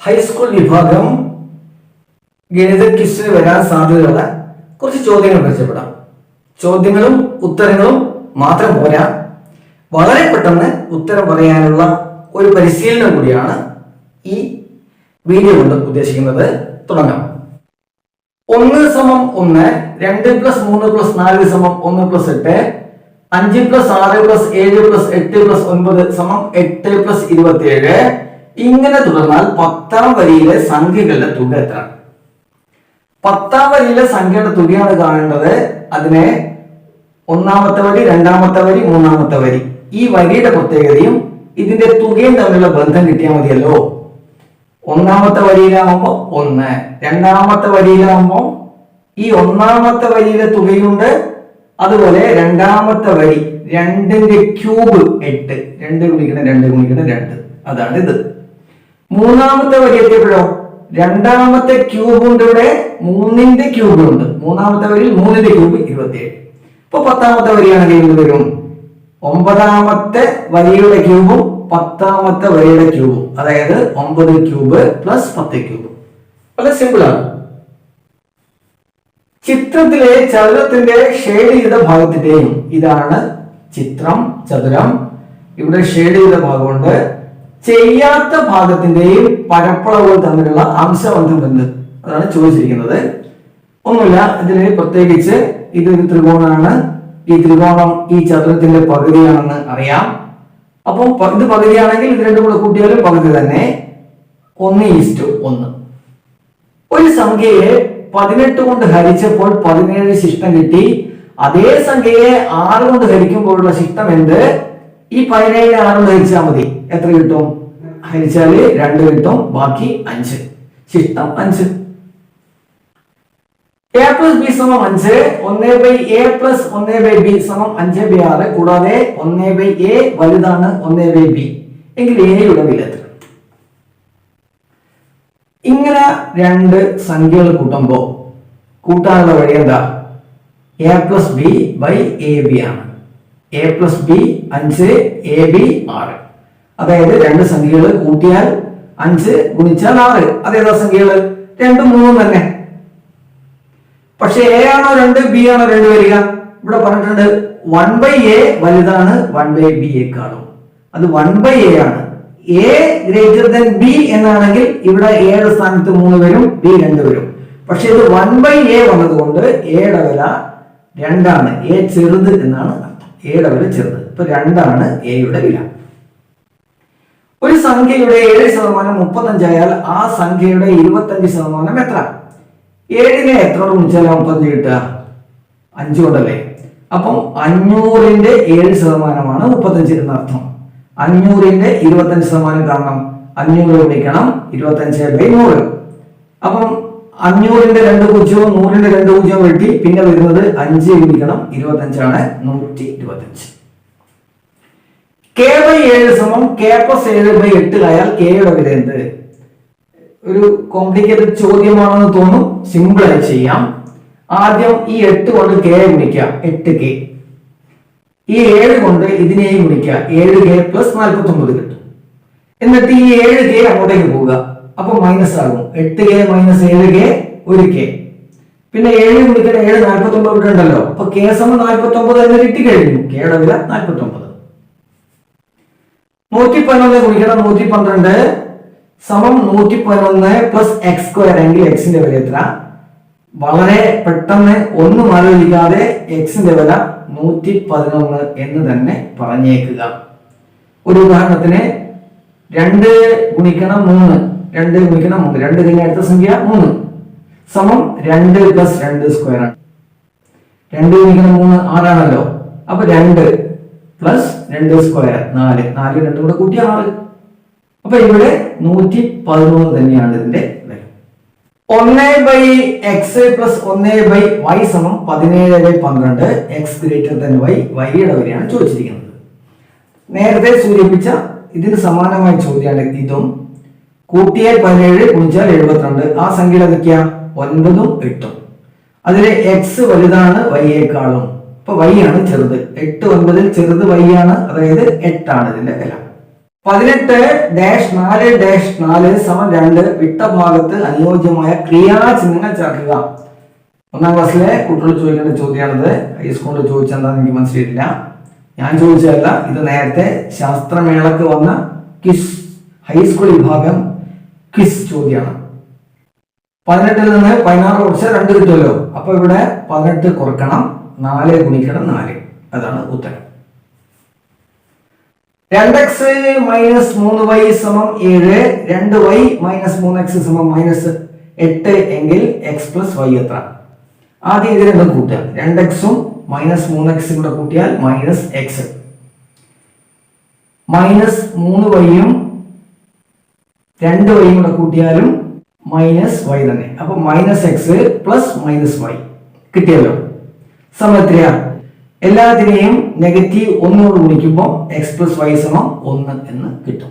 High school വിഭാഗം ഗണിത ക്വിസിന് വരാൻ സാധ്യതയുള്ള കുറച്ച് ചോദ്യങ്ങൾ പരിചയപ്പെടാം. ചോദ്യങ്ങളും ഉത്തരങ്ങളും മാത്രം പോരാ. വളരെ പെട്ടെന്ന് ഉത്തരം പറയാനുള്ള ഒരു പരിശീലനം കൂടിയാണ് ഈ വീഡിയോ കൊണ്ട് ഉദ്ദേശിക്കുന്നത്. തുടങ്ങാം. ഒന്ന് സമം ഒന്ന് രണ്ട് പ്ലസ് മൂന്ന് പ്ലസ് നാല് സമം ഒന്ന് പ്ലസ് എട്ട് അഞ്ച് പ്ലസ് ആറ് പ്ലസ് ഏഴ് പ്ലസ് എട്ട് പ്ലസ് ഒൻപത് സമം എട്ട് പ്ലസ് ഇരുപത്തിയേഴ് ഇങ്ങനെ തുടർന്നാൽ പത്താം വരിയിലെ സംഖ്യകളുടെ തുക എത്ര? പത്താം വരിയിലെ സംഖ്യയുടെ തുകയാണ് കാണേണ്ടത്. അതിനെ ഒന്നാമത്തെ വരി രണ്ടാമത്തെ വരി മൂന്നാമത്തെ വരി. ഈ വരിയുടെ പ്രത്യേകതയും ഇതിന്റെ തുകയും തമ്മിലുള്ള ബന്ധം കിട്ടിയാൽ മതിയല്ലോ. ഒന്നാമത്തെ വരിയിലാകുമ്പോ ഒന്ന്. രണ്ടാമത്തെ വരിയിലാകുമ്പോ ഈ ഒന്നാമത്തെ വരിയിലെ തുകയുണ്ട്. അതുപോലെ രണ്ടാമത്തെ വരി രണ്ടിന്റെ ക്യൂബ് എട്ട്. രണ്ട് ഗുണിക്കണം രണ്ട് ഗുണിക്കണം രണ്ട്. അതാണ് ഇത്. മൂന്നാമത്തെ വരി എത്തിയപ്പോഴോ? രണ്ടാമത്തെ ക്യൂബ് ഉണ്ട് ഇവിടെ മൂന്നിന്റെ ക്യൂബ് ഉണ്ട്. മൂന്നാമത്തെ വരിയിൽ മൂന്നിന്റെ ക്യൂബ് ഇരുപത്തിയേഴ്. ഇപ്പൊ പത്താമത്തെ വരിയാണെങ്കിൽ എന്ത് വരും? ഒമ്പതാമത്തെ വരിയുടെ ക്യൂബും പത്താമത്തെ വരിയുടെ ക്യൂബും അതായത് ഒമ്പത് ക്യൂബ് പ്ലസ് പത്ത് ക്യൂബ് വളരെ സിമ്പിൾ ആണ്. ചിത്രത്തിലെ ചതുരത്തിന്റെ ഷെയ്ഡ് ചെയ്ത ഭാഗത്തിന്റെയും ഇതാണ് ചിത്രം ചതുരം. ഇവിടെ ഷെയ്ഡ് ചെയ്ത ഭാഗമുണ്ട്. ചെയ്യാത്ത ഭാഗത്തിന്റെയും പരപ്പളവുകൾ തമ്മിലുള്ള അംശബന്ധം എന്ത് അതാണ് ചോദിച്ചിരിക്കുന്നത്. ഒന്നുമില്ല ഇതിന് പ്രത്യേകിച്ച് ഇതൊരു ത്രികോണമാണ് ഈ ത്രികോണം ഈ ചതുരത്തിന്റെ പകുതിയാണെന്ന് അറിയാം. അപ്പോൾ ഇത് പകുതിയാണെങ്കിൽ ഇത് രണ്ടും കൂടെ കൂട്ടിയാലും പകുതി തന്നെ. ഒന്ന് ഈസ്റ്റു ഒന്ന്. ഒരു സംഖ്യയെ പതിനെട്ട് കൊണ്ട് ഹരിച്ചപ്പോൾ പതിനേഴ് ശിഷ്ടം കിട്ടി. അതേ സംഖ്യയെ ആറ് കൊണ്ട് ഹരിക്കുമ്പോഴുള്ള ശിഷ്ടം എന്ത്? ഈ പതിനേഴ് ആറ് കൊണ്ട് ഹരിച്ചാൽ മതി. എത്ര കിട്ടും? ഹരിച്ചാൽ രണ്ട് കിട്ടും ബാക്കി അഞ്ച്. ശിഷ്ടം അഞ്ച്. എ പ്ലസ് ബി സമം അഞ്ച് ഒന്ന് ബൈ എ പ്ലസ് ഒന്ന് ബൈ ബി സമം അഞ്ച് ബൈ ആറ് കൂടാതെ ഒന്ന് ബൈ എ വലുതാണ് ഒന്ന് ബൈ ബി എങ്കിൽ എയുടെ വില ഇങ്ങനെ രണ്ട് സംഖ്യകൾ കൂട്ടുമ്പോൾ കൂട്ടാനുള്ള വഴി എന്താ? A plus B by A B ആണ്. എ പ്ലസ് ബി അഞ്ച് എ ബി ആറ്. അതായത് രണ്ട് സംഖ്യകൾ കൂട്ടിയാൽ അഞ്ച് ഗുണിച്ചാൽ ആറ്. അതേതാ സംഖ്യകൾ രണ്ടും മൂന്നും തന്നെ. പക്ഷെ എ ആണോ രണ്ട് ബി ആണോ രണ്ട് വരിക? ഇവിടെ പറഞ്ഞിട്ടുണ്ട് വൺ ബൈ എ വലുതാണ് വൺ ബൈ ബി എക്കാളും അത് വൺ ബൈ എ ആണ്. എ ഗ്രേറ്റർ ദൻ ബി എന്നാണെങ്കിൽ ഇവിടെ എയുടെ സ്ഥാനത്ത് മൂന്ന് വരും ബി രണ്ട് വരും. പക്ഷെ ഇത് വൺ ബൈ എ വന്നതുകൊണ്ട് എയുടെ വില രണ്ടാണ്. എ ചെറുത് എന്നാണ് അർത്ഥം. എയുടെ വില ചെറുത്. ഇപ്പൊ രണ്ടാണ് എയുടെ വില. ഒരു സംഖ്യയുടെ ഏഴ് ശതമാനം മുപ്പത്തഞ്ചായാൽ ആ സംഖ്യയുടെ ഇരുപത്തഞ്ച് ശതമാനം എത്ര? ഏഴിനെ എത്ര കൊണ്ട് മുപ്പത്തഞ്ച് കിട്ടുക? അഞ്ച് കൊണ്ടല്ലേ? അപ്പം അഞ്ഞൂറിന്റെ ഏഴ് ശതമാനമാണ് മുപ്പത്തഞ്ച് എന്ന അർത്ഥം. അഞ്ഞൂറിന്റെ ഇരുപത്തഞ്ച് ശതമാനം കാണണം അഞ്ഞൂറ് ഗുണിക്കണം ഇരുപത്തഞ്ച് ബൈ നൂറ്. അപ്പം അഞ്ഞൂറിന്റെ രണ്ട് പൂജ്യവും നൂറിന്റെ രണ്ട് പൂജ്യവും വെട്ടി പിന്നെ വരുന്നത് അഞ്ച് ഗുണിക്കണം ഇരുപത്തഞ്ചാണ് നൂറ്റി ഇരുപത്തഞ്ച്. കെ ബൈ ഏഴ് സമം കെ പ്ലസ് ഏഴ് ബൈ എട്ട് ആയാൽ കെയുടെ വില എന്ത്? ഒരു കോംപ്ലിക്കേറ്റഡ് ചോദ്യമാണെന്ന് തോന്നും. സിമ്പിൾ ആയി ചെയ്യാം. ആദ്യം ഈ എട്ട് കൊണ്ട് കെ ഗുണിക്കാം എട്ട് കെ ഈ ഏഴ് കൊണ്ട് ഇതിനെയും ഗുണിക്കുക. ഏഴ് കെ പ്ലസ് നാൽപ്പത്തി ഒമ്പത് കിട്ടും. എന്നിട്ട് ഈ ഏഴ് കെ അങ്ങോട്ടേക്ക് പോവുക. അപ്പൊ മൈനസ് ആകും. എട്ട് കെ മൈനസ് ഏഴ് കെ ഒരു കെ പിന്നെ ഏഴ് ഗുണിക്കുന്ന ഏഴ് നാൽപ്പത്തി ഒമ്പത് ഉണ്ടല്ലോ അപ്പൊ കെ സമം നാൽപ്പത്തി ഒമ്പത് എന്ന് കിട്ടി കഴിഞ്ഞു കെയുടെ വില നാൽപ്പത്തി ഒമ്പത് നൂറ്റി പതിനൊന്ന് കുടിക്കണം നൂറ്റി പന്ത്രണ്ട് സമം നൂറ്റി പതിനൊന്ന് പ്ലസ് എക്സ് സ്ക്വയർ എങ്കിൽ എക്സിന്റെ വില എത്ര? വളരെ പെട്ടെന്ന് ഒന്നും ആലോചിക്കാതെ എക്സിന്റെ വില നൂറ്റി പതിനൊന്ന് എന്ന് തന്നെ പറഞ്ഞേക്കുക. ഒരു ഉദാഹരണത്തിന് രണ്ട് ഗുണിക്കണം മൂന്ന് രണ്ട് ഗുണിക്കണം മൂന്ന് രണ്ട് കഴിഞ്ഞ അടുത്ത സംഖ്യ മൂന്ന്. സമം രണ്ട് പ്ലസ് രണ്ട് സ്ക്വയർ ആണ്. രണ്ട് ഗുണിക്കണം മൂന്ന് ആറാണല്ലോ. അപ്പൊ രണ്ട് പ്ലസ് രണ്ട് സ്ക്വയർ നാല്. നാല് രണ്ടും കൂടെ കൂട്ടി ആറ്. അപ്പൊ ഇവിടെ നൂറ്റി പതിനൊന്ന് തന്നെയാണ് ഇതിന്റെ വില. ഒന്ന് ബൈ എക്സ് പ്ലസ് ഒന്ന് ബൈ വൈ സമം പതിനേഴ് ബൈ പന്ത്രണ്ട് എക്സ് ഗ്രേറ്റർ ദൻ വൈ വൈയുടെ വരെയാണ് ചോദിച്ചിരിക്കുന്നത്. നേരത്തെ സൂചിപ്പിച്ച ഇതിന് സമാനമായ ചോദ്യമാണ് ഇതും. കൂട്ടിയാൽ പതിനേഴ് കുഞ്ചാൽ എഴുപത്തിരണ്ട്. ആ സംഖ്യയുടെ ഏതൊക്കെയാ ഒൻപതും എട്ടും. അതിലെ എക്സ് വലുതാണ് വൈയേക്കാളും ഇപ്പൊ വൈ ആണ് ചെറുത്. എട്ട് ഒൻപതിൽ ചെറുത് വൈ ആണ്. അതായത് എട്ടാണ് ഇതിന്റെ വില. പതിനെട്ട് ഡാഷ് നാല് ഡാഷ് നാല് സമം രണ്ട് വിട്ട ഭാഗത്ത് അനുയോജ്യമായ ക്രിയാചിഹ്നങ്ങൾ ചേർക്കുക. ഒന്നാം ക്ലാസ്സിലെ കുട്ടികൾ ചോദിക്കേണ്ട ചോദ്യമാണിത്. ഹൈസ്കൂളിൽ ചോദിച്ചെന്താന്ന് എനിക്ക് മനസ്സിലായിട്ടില്ല. ഞാൻ ചോദിച്ചതല്ല ഇത് നേരത്തെ ശാസ്ത്രമേളക്ക് വന്ന ക്വിസ് ഹൈസ്കൂൾ വിഭാഗം ക്വിസ് ചോദ്യമാണ്. പതിനെട്ടിൽ നിന്ന് പതിനാറ് കുറച്ച് രണ്ട് കിട്ടുമല്ലോ. അപ്പൊ ഇവിടെ പതിനെട്ട് കുറക്കണം. നാല് ഗുണിക്കണം നാല്. അതാണ് ഉത്തരം. രണ്ട് എക്സ് മൈനസ് മൂന്ന് വൈ സമം ഏഴ് രണ്ട് വൈ മൈനസ് മൂന്ന് എക്സ് സമം മൈനസ് എട്ട് എങ്കിൽ എക്സ് പ്ലസ് വൈ എത്ര? ആദ്യം ഇത് രണ്ടും കൂട്ടുക. രണ്ട് എക്സും മൈനസ് മൂന്ന് എക്സും കൂടെ കൂട്ടിയാൽ മൈനസ് എക്സ്. മൈനസ് മൂന്ന് വൈയും രണ്ട് വൈയും കൂടെ കൂട്ടിയാലും മൈനസ് വൈ തന്നെ. അപ്പൊ minus X plus minus Y. കിട്ടിയല്ലോ? സമയത്രയാ എല്ലാത്തിനെയും നെഗറ്റീവ് ഒന്നോട് ഗുണിക്കുമ്പോൾ എക്സ് പ്ലസ് വൈ സമം ഒന്ന് എന്ന് കിട്ടും.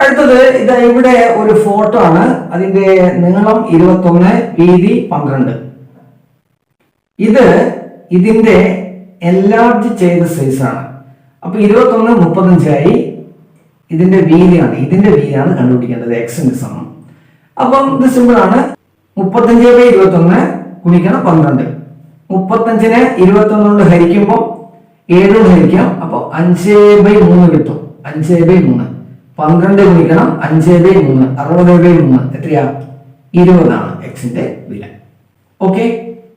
അടുത്തത് ഇത് ഇവിടെ ഒരു ഫോട്ടോ ആണ്. അതിന്റെ നീളം ഇരുപത്തൊന്ന് വീതി പന്ത്രണ്ട്. ഇത് ഇതിന്റെ എൻലാർജ് ചെയ്ത സൈസാണ് അപ്പൊ ഇരുപത്തൊന്ന് മുപ്പത്തഞ്ചായി ഇതിന്റെ വീതിയാണ്. ഇതിന്റെ വീതിയാണ് കണ്ടുപിടിക്കേണ്ടത് എക്സിന്റെ സമം. അപ്പം ഇത് സിമ്പിൾ ആണ്. മുപ്പത്തഞ്ച് ബൈ ഇരുപത്തൊന്ന് ഗുണിക്കണം പന്ത്രണ്ട്. മുപ്പത്തഞ്ചിനെ ഇരുപത്തൊന്ന് കൊണ്ട് ഹരിക്കുമ്പോൾ ഏഴ് ഹരിക്കാം. അപ്പോൾ അഞ്ച് ബൈ മൂന്ന് കിട്ടും. അഞ്ച് ബൈ മൂന്ന്. പന്ത്രണ്ട് ഗുണിക്കണം അഞ്ച് ബൈ മൂന്ന്. അറുപത് ബൈ മൂന്ന്. എത്രയാ? ഇരുപതാണ്. എക്സിന്റെ വില. ഓക്കെ